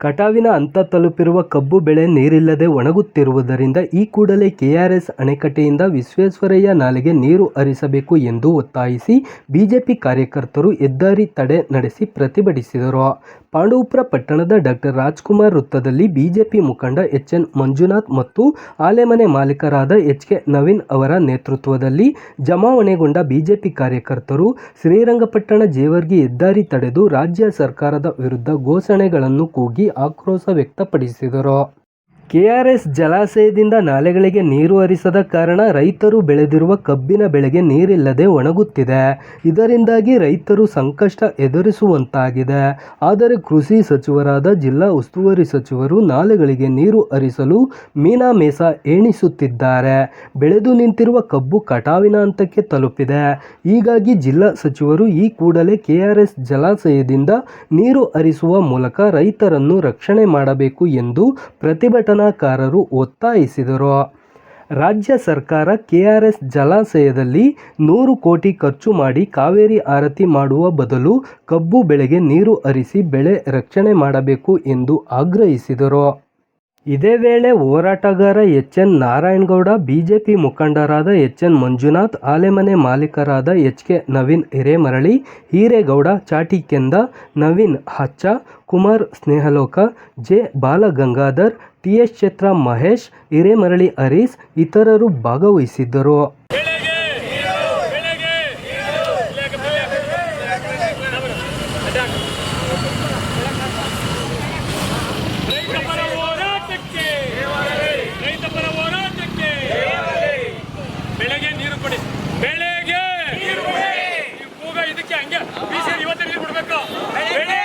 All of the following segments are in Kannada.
ಕಟಾವಿನ ಹಂತ ತಲುಪಿರುವ ಕಬ್ಬು ಬೆಳೆ ನೀರಿಲ್ಲದೆ ಒಣಗುತ್ತಿರುವುದರಿಂದ ಈ ಕೂಡಲೇ ಕೆಆರ್ಎಸ್ ಅಣೆಕಟ್ಟೆಯಿಂದ ವಿಶ್ವೇಶ್ವರಯ್ಯ ನಾಲೆಗೆ ನೀರು ಹರಿಸಬೇಕು ಎಂದು ಒತ್ತಾಯಿಸಿ ಬಿಜೆಪಿ ಕಾರ್ಯಕರ್ತರು ಹೆದ್ದಾರಿ ತಡೆ ನಡೆಸಿ ಪ್ರತಿಭಟಿಸಿದರು. ಪಾಂಡವಪುರ ಪಟ್ಟಣದ ಡಾಕ್ಟರ್ ರಾಜ್ಕುಮಾರ್ ವೃತ್ತದಲ್ಲಿ ಬಿಜೆಪಿ ಮುಖಂಡ ಎಚ್. ಎನ್. ಮಂಜುನಾಥ್ ಮತ್ತು ಆಲೆಮನೆ ಮಾಲೀಕರಾದ ಎಚ್. ಕೆ. ನವೀನ್ ಅವರ ನೇತೃತ್ವದಲ್ಲಿ ಜಮಾವಣೆಗೊಂಡ ಬಿಜೆಪಿ ಕಾರ್ಯಕರ್ತರು ಶ್ರೀರಂಗಪಟ್ಟಣ ಜೇವರ್ಗಿ ಹೆದ್ದಾರಿ ತಡೆದು ರಾಜ್ಯ ಸರ್ಕಾರದ ವಿರುದ್ಧ ಘೋಷಣೆಗಳನ್ನು ಕೂಗಿ ಆಕ್ರೋಶ ವ್ಯಕ್ತಪಡಿಸಿದರು. ಕೆಆರ್ಎಸ್ ಜಲಾಶಯದಿಂದ ನಾಲೆಗಳಿಗೆ ನೀರು ಹರಿಸದ ಕಾರಣ ರೈತರು ಬೆಳೆದಿರುವ ಕಬ್ಬಿನ ಬೆಳೆಗೆ ನೀರಿಲ್ಲದೆ ಒಣಗುತ್ತಿದೆ. ಇದರಿಂದಾಗಿ ರೈತರು ಸಂಕಷ್ಟ ಎದುರಿಸುವಂತಾಗಿದೆ. ಆದರೆ ಕೃಷಿ ಸಚಿವರಾದ ಜಿಲ್ಲಾ ಉಸ್ತುವಾರಿ ಸಚಿವರು ನಾಲೆಗಳಿಗೆ ನೀರು ಹರಿಸಲು ಮೀನಾ ಮೇಸ ಎಣಿಸುತ್ತಿದ್ದಾರೆ. ಬೆಳೆದು ನಿಂತಿರುವ ಕಬ್ಬು ಕಟಾವಿನ ಹಂತಕ್ಕೆ ತಲುಪಿದೆ. ಹೀಗಾಗಿ ಜಿಲ್ಲಾ ಸಚಿವರು ಈ ಕೂಡಲೇ ಕೆಆರ್ಎಸ್ ಜಲಾಶಯದಿಂದ ನೀರು ಹರಿಸುವ ಮೂಲಕ ರೈತರನ್ನು ರಕ್ಷಣೆ ಮಾಡಬೇಕು ಎಂದು ಪ್ರತಿಭಟನಾಕಾರರು ಒತ್ತಾಯಿಸಿದರು. ರಾಜ್ಯ ಸರ್ಕಾರ ಕೆಆರ್ಎಸ್ ಜಲಾಶಯದಲ್ಲಿ ನೂರು ಕೋಟಿ ಖರ್ಚು ಮಾಡಿ ಕಾವೇರಿ ಆರತಿ ಮಾಡುವ ಬದಲು ಕಬ್ಬು ಬೆಳೆಗೆ ನೀರು ಹರಿಸಿ ಬೆಳೆ ರಕ್ಷಣೆ ಮಾಡಬೇಕು ಎಂದು ಆಗ್ರಹಿಸಿದರು. ಇದೇ ವೇಳೆ ಹೋರಾಟಗಾರ ಎಚ್ ಎನ್ ನಾರಾಯಣಗೌಡ, ಬಿಜೆಪಿ ಮುಖಂಡರಾದ ಎಚ್ ಎನ್ ಮಂಜುನಾಥ್, ಆಲೆಮನೆ ಮಾಲೀಕರಾದ ಎಚ್ ಕೆ ನವೀನ್ ಹಿರೇಮರಳಿ, ಹೀರೇಗೌಡ, ಚಾಟಿಕೆಂದ ನವೀನ್ ಹಚ್ಚ, Kumar Snehaloka, J Balagangadhar T S ಛತ್ರ ಮಹೇಶ್, ಹಿರೇಮರಳಿ ಹರೀಶ್ ಇತರರು ಭಾಗವಹಿಸಿದ್ದರು ಬೆಳೆಗೆ ಬೆಳೆಗೆ ರೈತ ಪರ ಹೋರಾಟಕ್ಕೆ ರೈತ ಪರ ಹೋರಾಟಕ್ಕೆ ಬೆಳೆಗೆ ನೀರು ಕೊಡಿ ಬೆಳೆಗೆ ಈ ಕೂಗ ಇದಕ್ಕೆ ಹಂಗೆ ಬೀಸಿ ಇವತ್ತೇ ನೀರು ಕೊಡ್ಬೇಕು ಬೆಳೆಗೆ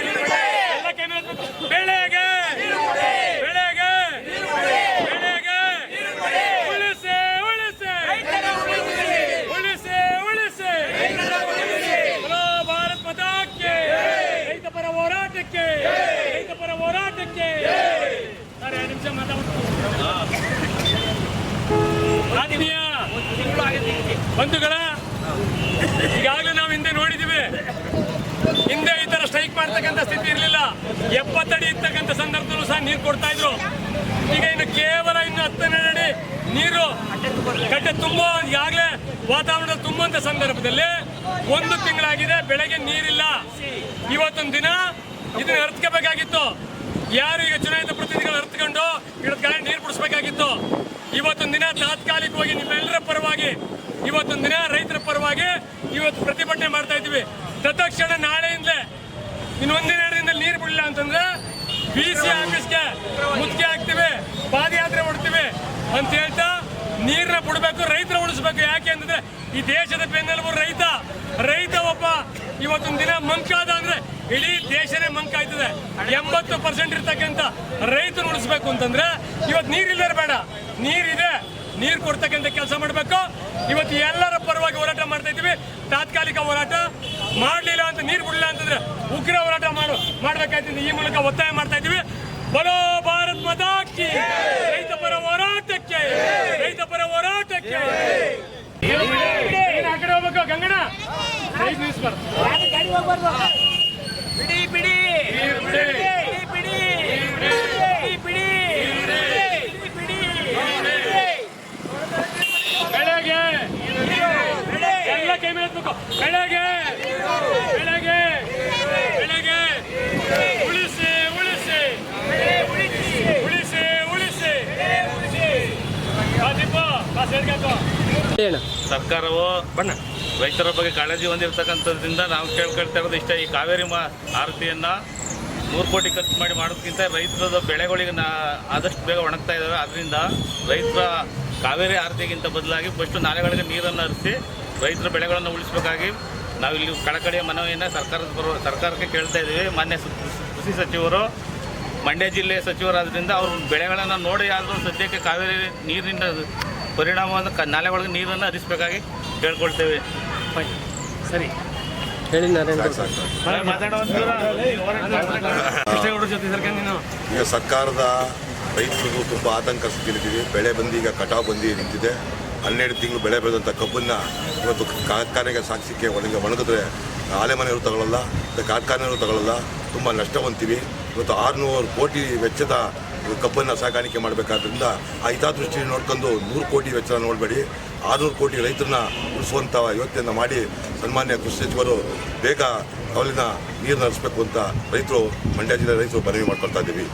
ಎಲ್ಲ ಕೈ ಮೇಲೆ ಎತ್ಬೇಕು. ಬೆಳೆಗೆ ಬೆಳೆಗೆ ಬೆಳೆಗೆ ಉಳಿಸಿ ಉಳಿಸಿ ಉಳಿಸಿ ಉಳಿಸಿ ಬಲೋ ಭಾರತ್ ಮತಾಕ್ಕೆ ರೈತ ಪರ ಹೋರಾಟಕ್ಕೆ ರೈತ ಪರ ಹೋರಾಟಕ್ಕೆ ಸರ್ ಎರಡು ನಿಮಿಷ ಮಾತಾಡ್ಬೇಕು ಆತ್ಮೀಯ ಬಂಧುಗಳ, ಈಗಾಗಲೇ ನಾವು ಹಿಂದೆ ನೋಡಿದ್ದೀವಿ. ಹಿಂದೆ ಈ ಥರ ಸ್ಟ್ರೈಕ್ ಮಾಡ್ತಕ್ಕಂಥ ಸ್ಥಿತಿ ಇರಲಿಲ್ಲ. ಎಪ್ಪತ್ತಡಿ ಇರ್ತಕ್ಕಂಥ ಸಂದರ್ಭದಲ್ಲೂ ಸಹ ನೀರು ಕೊಡ್ತಾ ಇದ್ರು. ಈಗ ಇನ್ನು ಕೇವಲ ಇನ್ನು ಹತ್ತನೇ ಅಡಿ ನೀರು ಕಟ್ಟೆ ತುಂಬೋ, ಈಗಾಗಲೇ ವಾತಾವರಣ ತುಂಬುವಂಥ ಸಂದರ್ಭದಲ್ಲಿ ಒಂದು ತಿಂಗಳಾಗಿದೆ ಬೆಳಗ್ಗೆ ನೀರಿಲ್ಲ. ಇವತ್ತೊಂದು ದಿನ ಇದನ್ನ ಅರ್ತ್ಕೋಬೇಕಾಗಿತ್ತು ಯಾರು ಈಗ ಚುನಾಯಿತ ಪ್ರತಿನಿಧಿಗಳು ಅರ್ತ್ಕೊಂಡು ಇಡದ ಗಾಳಿ ನೀರು ಬಿಡಿಸ್ಬೇಕಾಗಿತ್ತು. ಇವತ್ತೊಂದು ದಿನ ತಾತ್ಕಾಲಿಕವಾಗಿ ನಿಮ್ಮೆಲ್ಲರ ಪರವಾಗಿ ಇವತ್ತೊಂದು ದಿನ ರೈತರ ಪರವಾಗಿ ಇವತ್ತು ಪ್ರತಿಭಟನೆ ಮಾಡ್ತಾ ಇದ್ದೀವಿ. ತತ್ಕ್ಷಣ ನಾಳೆಯಿಂದಲೇ ಇನ್ನೊಂದಿನ ಎರಡರಿಂದ ನೀರು ಬಿಡಲಿಲ್ಲ ಅಂತಂದ್ರೆ ಬಿ ಸಿ ಆಫೀಸ್ಗೆ ಮುತ್ತಿಗೆ ಹಾಕ್ತಿವಿ, ಪಾದಯಾತ್ರೆ ಹೊಡ್ತೀವಿ ಅಂತ ಹೇಳ್ತಾ ನೀರನ್ನ ಬಿಡಬೇಕು ರೈತರ ಉಳಿಸ್ಬೇಕು. ಯಾಕೆ ಅಂತಂದ್ರೆ ಈ ದೇಶದ ಬೆನ್ನೆಲುಬು ರೈತ ರೈತ ಒಬ್ಬ ಇವತ್ತೊಂದು ದಿನ ಮಂಕಾದ ಅಂದ್ರೆ ಇಡೀ ದೇಶನೇ ಮಂಕಾಯ್ತದೆ ಎಂಬತ್ತು ಪರ್ಸೆಂಟ್ ಇರ್ತಕ್ಕಂಥ ರೈತರು ಉಳಿಸ್ಬೇಕು ಅಂತಂದ್ರೆ ಇವತ್ತು ನೀರಿಲ್ಲದೆ ಬೇಡ ನೀರಿದೆ, ನೀರು ಕೊಡ್ತಕ್ಕಂಥ ಕೆಲಸ ಮಾಡಬೇಕು. ಇವತ್ತು ಎಲ್ಲರ ಪರವಾಗಿ ಹೋರಾಟ ಮಾಡ್ತಾ ಇದ್ದೀವಿ. ತಾತ್ಕಾಲಿಕ ಹೋರಾಟ ಮಾಡಲಿಲ್ಲ ಅಂತ, ನೀರು ಬಿಡಲಿಲ್ಲ ಅಂತಂದ್ರೆ ಉಗ್ರ ಹೋರಾಟ ಮಾಡು, ಮಾಡ್ಬೇಕಾಯ್ತದೆ. ಈ ಮೂಲಕ ಒತ್ತಾಯ ಮಾಡ್ತಾ ಇದ್ದೀವಿ. ಬಲೋ ಭಾರತ್ ಮತಾಕಿ ರೈತ ಪರ ಹೋರಾಟಕ್ಕೆ ರೈತ ಪರ ಹೋರಾಟಕ್ಕೆ ಕೈ ನಿಲ್ಲಿಸ್ಬಾರ್ದು. ಬಿಡಿ ಬಿಡಿ. ಬಿಡಿ. ಬಿಡಿ. ಬಿಡಿ ಬಿಡಿ. ಬಿಡಿ ಬೆಳೆಗೆ ಎಲ್ಲ ಕೈ ಮೇಲೆ ಎತ್ಬೇಕು. ಬೆಳೆಗೆ ಬೆಳೆಗೆ ಬೆಳೆಗೆ ಉಳಿಸಿ. ಉಳಿಸಿ ಉಳಿಸಿ. ಉಳಿಸಿ ಸೇರ್ಕೊಂಡು. ಸರ್ಕಾರವು? ಬಣ್ಣ. ರೈತರ ಬಗ್ಗೆ ಕಾಳಜಿ ಹೊಂದಿರತಕ್ಕಂಥದ್ರಿಂದ ನಾವು ಕೇಳ್ಕೊಳ್ತಾ ಇರೋದು ಇಷ್ಟ. ಈ ಕಾವೇರಿ ಮಾ ಆರತಿಯನ್ನು ನೂರು ಕೋಟಿ ಖರ್ಚು ಮಾಡಿ ಮಾಡೋದಕ್ಕಿಂತ ರೈತರದ ಬೆಳೆಗಳಿಗೆ ನಾ ಆದಷ್ಟು ಬೇಗ ಒಣಗ್ತಾ ಇದ್ದಾವೆ ಅದರಿಂದ ರೈತರ ಕಾವೇರಿ ಆರತಿಗಿಂತ ಬದಲಾಗಿ ಫಸ್ಟು ನಾಲೆಗಳಿಗೆ ನೀರನ್ನು ಹರಿಸಿ ರೈತರ ಬೆಳೆಗಳನ್ನು ಉಳಿಸಬೇಕಾಗಿ ನಾವಿಲ್ಲಿ ಕಳಕಳಿಯ ಮನವಿಯನ್ನು ಸರ್ಕಾರದ ಪರ, ಸರ್ಕಾರಕ್ಕೆ ಕೇಳ್ತಾ ಇದ್ದೀವಿ. ಮಾನ್ಯ ಕೃಷಿ ಸಚಿವರು, ಮಂಡ್ಯ ಜಿಲ್ಲೆಯ ಸಚಿವರಾದ್ರಿಂದ ಅವರು ಬೆಳೆಗಳನ್ನು ನೋಡಿ ಆದರೂ ಸದ್ಯಕ್ಕೆ ಕಾವೇರಿ ನೀರಿನ ಪರಿಣಾಮವನ್ನು ನಾಲೆಗಳಿಗೆ ನೀರನ್ನು ಹರಿಸಬೇಕಾಗಿ ಕೇಳ್ಕೊಳ್ತೇವೆ. ಸರಿ. ಹೇಳಿ ನರೇಂದ್ರ. ಈಗ ಸರ್ಕಾರದ ರೈತರಿಗೂ ತುಂಬ ಆತಂಕ ಸ್ಥಿತಿಯಲ್ಲಿದ್ದೀವಿ ಬೆಳೆ ಬಂದು ಈಗ ಕಟಾವು ಬಂದು ನಿಂತಿದೆ. ಹನ್ನೆರಡು ತಿಂಗಳು ಬೆಳೆ ಬೆಳೆದಂಥ ಕಬ್ಬನ್ನು ಇವತ್ತು ಕಾರ್ಖಾನೆಗೆ ಸಾಕ್ಷಿಕ್ಕೆ ಒಣಗ ಒಣಗಿದ್ರೆ ಆಲೆ ಮನೆಯವರು ತಗೊಳ್ಳಲ್ಲ ಮತ್ತು ಕಾರ್ಖಾನೆಯವರು ತಗೊಳ್ಳಲ್ಲ ತುಂಬ ನಷ್ಟ ಹೊಂತೀವಿ ಇವತ್ತು ಆರುನೂರು ಕೋಟಿ ವೆಚ್ಚದ ಕಬ್ಬನ್ನು ಸಾಗಾಣಿಕೆ ಮಾಡಬೇಕಾದ್ರಿಂದ ಆ ಹಿತಾದೃಷ್ಟಿಯಲ್ಲಿ ನೋಡ್ಕೊಂಡು ನೂರು ಕೋಟಿ ವೆಚ್ಚ ನೋಡಬೇಡಿ. ಆರುನೂರು ಕೋಟಿ ರೈತರನ್ನ ಉಳಿಸುವಂಥ ಯೋಚನೆಯನ್ನು ಮಾಡಿ ಸನ್ಮಾನ್ಯ ಕೃಷಿ ಸಚಿವರು ಬೇಗ ಅವಲಿನ ನೀರು ಹರಿಸಬೇಕು ಅಂತ ರೈತರು, ಮಂಡ್ಯ ಜಿಲ್ಲೆ ರೈತರು ಮನವಿ ಮಾಡ್ಕೊಳ್ತಾ ಇದ್ದೀವಿ.